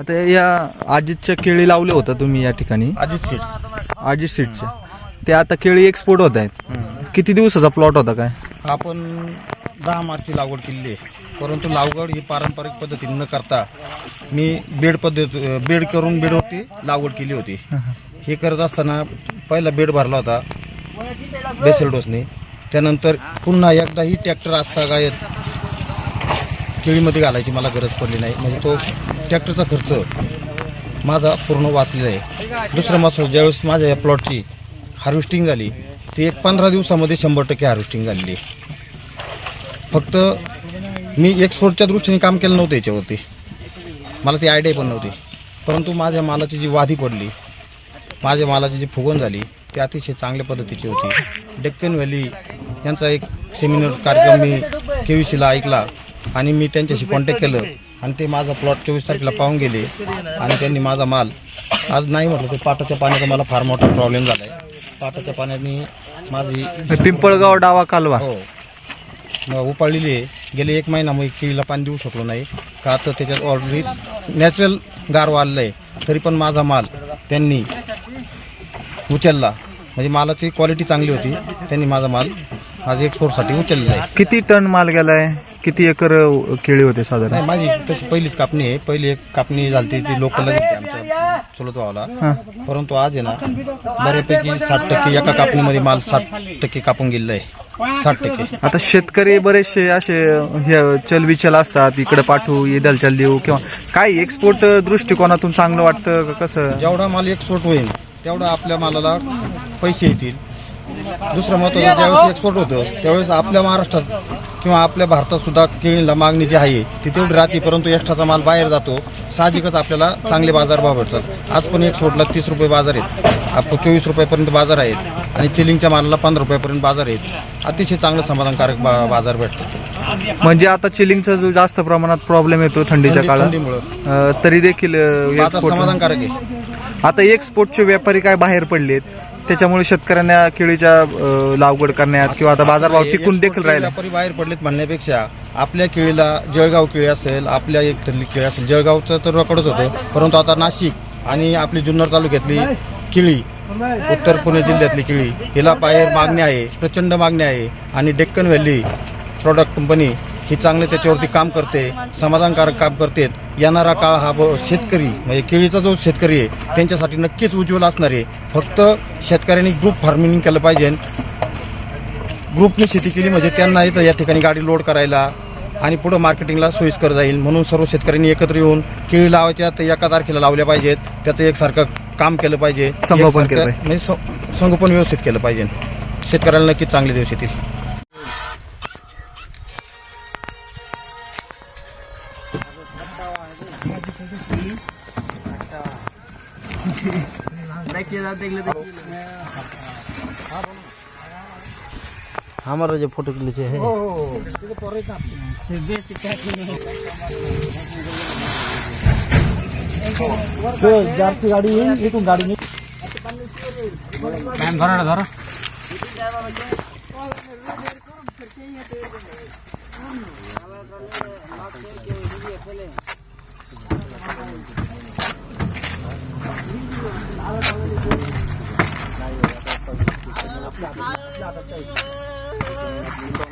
आता या अजितच्या केळी लावले होतं तुम्ही या ठिकाणी. अजित सीट्स अजित सीटचे ते आता केळी एक्सपोर्ट होत आहेत. किती दिवसाचा प्लॉट होता काय? आपण दहा मार्चची लागवड केलेली आहे. परंतु लागवड ही पारंपरिक पद्धतीने न करता मी बेड पद्धत बेड करून बेडवरती लागवड केली होती. हे करत असताना पहिला बेड भरला होता बेसल डोसने. त्यानंतर पुन्हा एकदाही ट्रॅक्टर असता गायत केळीमध्ये घालायची मला गरज पडली नाही. म्हणजे तो ट्रॅक्टरचा खर्च माझा पूर्ण वाचलेला आहे. दुसरं मात्र ज्यावेळेस माझ्या या प्लॉटची हार्वेस्टिंग झाली ती एक पंधरा दिवसामध्ये शंभर टक्के हार्वेस्टिंग झालेली आहे. फक्त मी एक्सपोर्टच्या दृष्टीने काम केलं नव्हतं याच्यावरती. मला ती आयडिया पण नव्हती. परंतु माझ्या मालाची जी वाधी पडली माझ्या मालाची जी फुगवण झाली ती अतिशय चांगल्या पद्धतीची होती. डेक्कन व्हॅली यांचा एक सेमिनार कार्यक्रम मी के व्ही सीला ऐकला. आणि मी त्यांच्याशी कॉन्टॅक्ट केलं. आणि ते माझा प्लॉट चोवीस तारखेला पाहून गेले. आणि त्यांनी माझा माल. आज नाही म्हटलं ते पाटाच्या पाण्याचा मला फार मोठा प्रॉब्लेम झाला आहे पाटाच्या पाण्याने माझी पिंपळगाव डावा कालवा. हो. म- उपाळलेली आहे. गेले एक महिना मग केळीला पाणी देऊ शकलो नाही. का तर त्याच्यात ऑलरेडी नॅचरल गार वाढलं आहे. तरी पण माझा माल त्यांनी उचलला. म्हणजे मालाची क्वालिटी चांगली होती. त्यांनी माझा माल आज एक्सपोर्टसाठी उचललेला आहे. किती टन माल गेलाय? किती एकर केळी होते साधारण? नाही माझी तशी पहिलीच कापणी आहे. पहिली एक कापणी झाली ती लोकलला गेली आमच्या चुलत भावाला. परंतु आज आहे ना बऱ्यापैकी साठ टक्के एका कापणीमध्ये माल साठ टक्के कापून गेलेला आहे. साठ टक्के. आता शेतकरी बरेचसे असे हे चलविचल असतात इकडे पाठवू इदल चल देऊ किंवा काय एक्सपोर्ट दृष्टिकोनातून चांगलं वाटतं का कसं? जेवढा माल एक्सपोर्ट होईल तेवढा आपल्या मालाला पैसे येतील. दुसरं महत्वाचं ज्यावेळेस एक्सपोर्ट होतं त्यावेळेस आपल्या महाराष्ट्रात किंवा आपल्या भारतात सुद्धा केळीला मागणी जी आहे ती तेवढी राहते परंतु एक्स्ट्राचा माल बाहेर जातो साहजिकच आपल्याला चांगले बाजारभाव भेटतात. आज पण एक्सपोर्टला तीस रुपये बाजार आहेत आपण चोवीस रुपयापर्यंत बाजार आहेत आणि चिलिंगच्या मालाला पंधरा रुपयापर्यंत बाजार आहेत. अतिशय चांगलं समाधानकारक बा- बाजार भेटतात म्हणजे आता चिलिंगचा जो जास्त प्रमाणात प्रॉब्लेम येतो थंडीच्या थंडी- काळात अ, तरी देखील बाजार समाधानकारक आहे. आता एक्सपोर्टचे व्यापारी काय बाहेर पडलेत? त्याच्यामुळे शेतकऱ्यांना केळीच्या अ, लागवड करण्यात किंवा आता बाजारभाव टिकून देखील एक्सपोर्टचे राहिला. व्यापारी बाहेर पडलेत म्हणण्यापेक्षा आपल्या केळीला जळगाव केळी असेल आपल्या एक केळी असेल जळगावचं तर रेकॉर्डच होतं. परंतु आता नाशिक आणि आपली जुन्नर तालुक्यातली केळी उत्तर पुणे जिल्ह्यातली केळी हिला बाहेर मागणी आहे प्रचंड मागणी आहे. आणि डेक्कन व्हॅली प्रॉडक्ट कंपनी ही चांगले त्याच्यावरती काम करते समाधानकारक काम करते. येणारा काळ हा ब- शेतकरी म्हणजे केळीचा जो शेतकरी आहे त्यांच्यासाठी नक्कीच उज्ज्वल असणार आहे. फक्त शेतकऱ्यांनी ग्रुप फार्मिंग केलं पाहिजे. ग्रुपने शेती केली म्हणजे त्यांना इथं या ठिकाणी गाडी लोड करायला आणि पुढं मार्केटिंगला सोयीस्कर जाईल. म्हणून सर्व शेतकऱ्यांनी एकत्र येऊन केळी लावायच्या तर एका तारखेला लावल्या पाहिजेत. त्याचं एकसारखं काम केलं पाहिजे. संगोपन एकसारखं- केलं पाहिजे. म्हणजे संगोपन व्यवस्थित केलं पाहिजे. शेतकऱ्याला नक्कीच चांगले दिवस येतील. हमारा जो फ़ोटो के लिए है। तो जाती गाड़ी है ये तुम गाड़ी नहीं। मैम धरो ना धरो। Thank you.